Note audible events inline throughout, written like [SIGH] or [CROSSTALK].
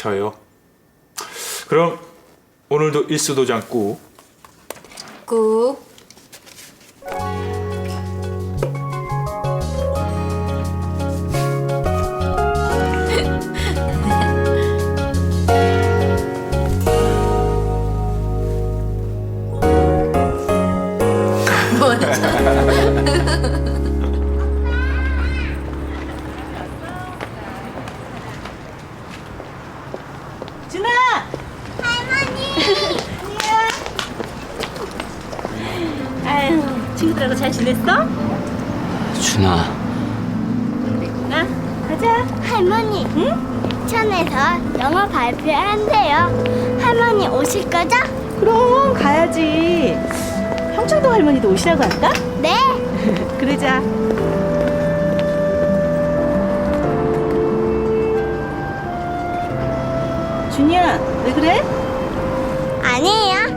저요. 그럼 오늘도 일수도장 꾹. 꾹. [LAUGHS] 친구들하고 잘 지냈어? 준아 나 가자. 할머니, 천에서 영어 발표한대요. 할머니 오실 거죠? 그럼 가야지. 형철도 할머니도 오시라고 할까? 네. [LAUGHS] 그러자. 준이야, 왜 그래? 아니에요.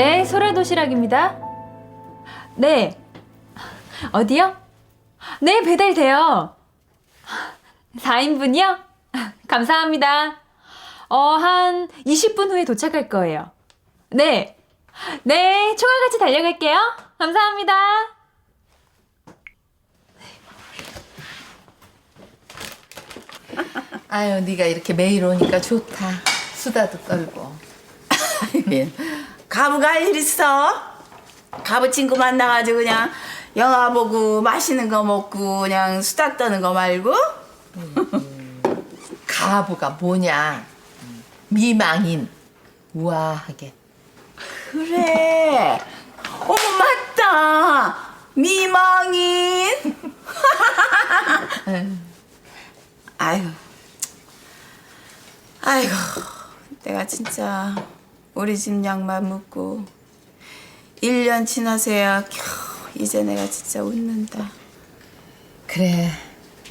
네, 소라 도시락입니다. 네. 어디요? 네, 배달돼요. 4인분이요? 감사합니다. 어, 한 20분 후에 도착할 거예요. 네. 네, 총알 같이 달려갈게요. 감사합니다. 아유, 네가 이렇게 매일 오니까 좋다. 수다도 떨고. [LAUGHS] 가부 갈 일 있어? 가부 친구 만나가지고 그냥 영화 보고 맛있는 거 먹고 그냥 수다 떠는 거 말고? 가부가 뭐냐? 미망인. 우아하게. 그래. 어머 맞다. 미망인. [LAUGHS] 아유. 아이고. 내가 진짜 우리 집 양말 묻고 1년 지나서야 겨우 이제 내가 진짜 웃는다. 그래,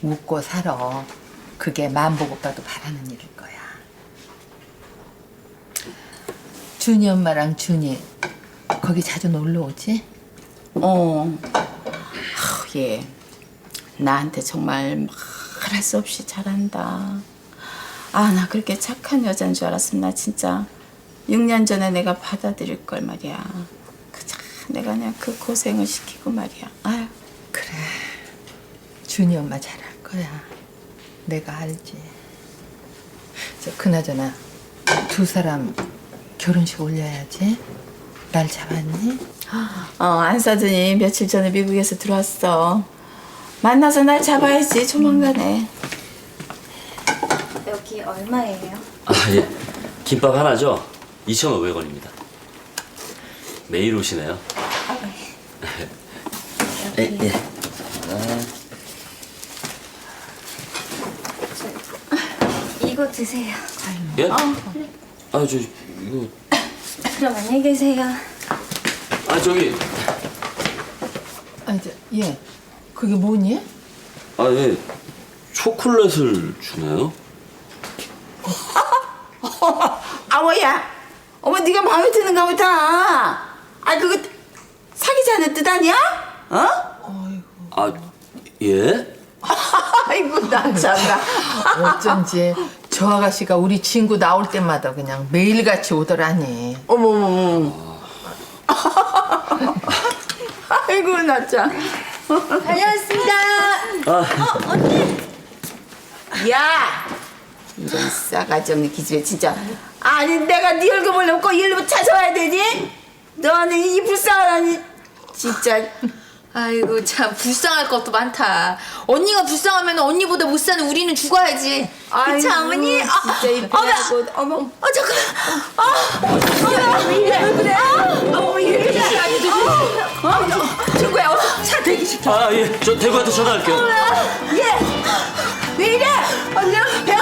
웃고 살아. 그게 만복 오빠도 바라는 일일 거야. 준이 엄마랑 준이 거기 자주 놀러 오지? 어. 아우, 얘 나한테 정말 말할 수 없이 잘한다. 아, 나 그렇게 착한 여자인 줄 알았으면 나 진짜 6년 전에 내가 받아들일 걸 말이야. 그자 내가 그냥 그 고생을 시키고 말이야. 아유. 그래. 준이 엄마 잘할 거야. 내가 알지. 저 그나저나 두 사람 결혼식 올려야지. 날 잡았니? 어, 안사돈이 며칠 전에 미국에서 들어왔어. 만나서 날 잡아야지, 조만간에. 여기 얼마예요? 아 예 김밥 하나죠? 2,500원입니다 매일 오시네요 예, 예. 이거 드세요. 예? 아 저 이거 그럼 안녕히 계세요. 아 저기 아, 이제 얘 그게 뭐니? 아 예 초콜릿을 주네요 아워야, 어머 네가 마음에 드는가 보다. 아 그거 사귀자는 뜻 아니야? 어? 아 예? [LAUGHS] 아이고 나 참나. [LAUGHS] 어쩐지 저 아가씨가 우리 친구 나올 때마다 그냥 매일같이 오더라니. 어머머머. [LAUGHS] 아이고 나 참. 다녀왔습니다. 야, 완전 싸가지 없는 기집애 진짜 아니 내가 네 얼굴을 넘고 일로 찾아와야 되니? 너는 이 불쌍한 진짜 아이고 참 불쌍할 것도 많다. 언니가 불쌍하면 언니보다 못 사는 우리는 죽어야지. 그치 아이고, 어머니? 아, 진짜 이 아, 어머, 배하고 어머 어, 아 잠깐. 아, 어머, 왜 그래? 어머 이게 그래? 아니 저, 어, 친구야 어서 차 대기시켜. 아, 예. 저 대구한테 전화할게요. 예, 왜 이래? 언니 배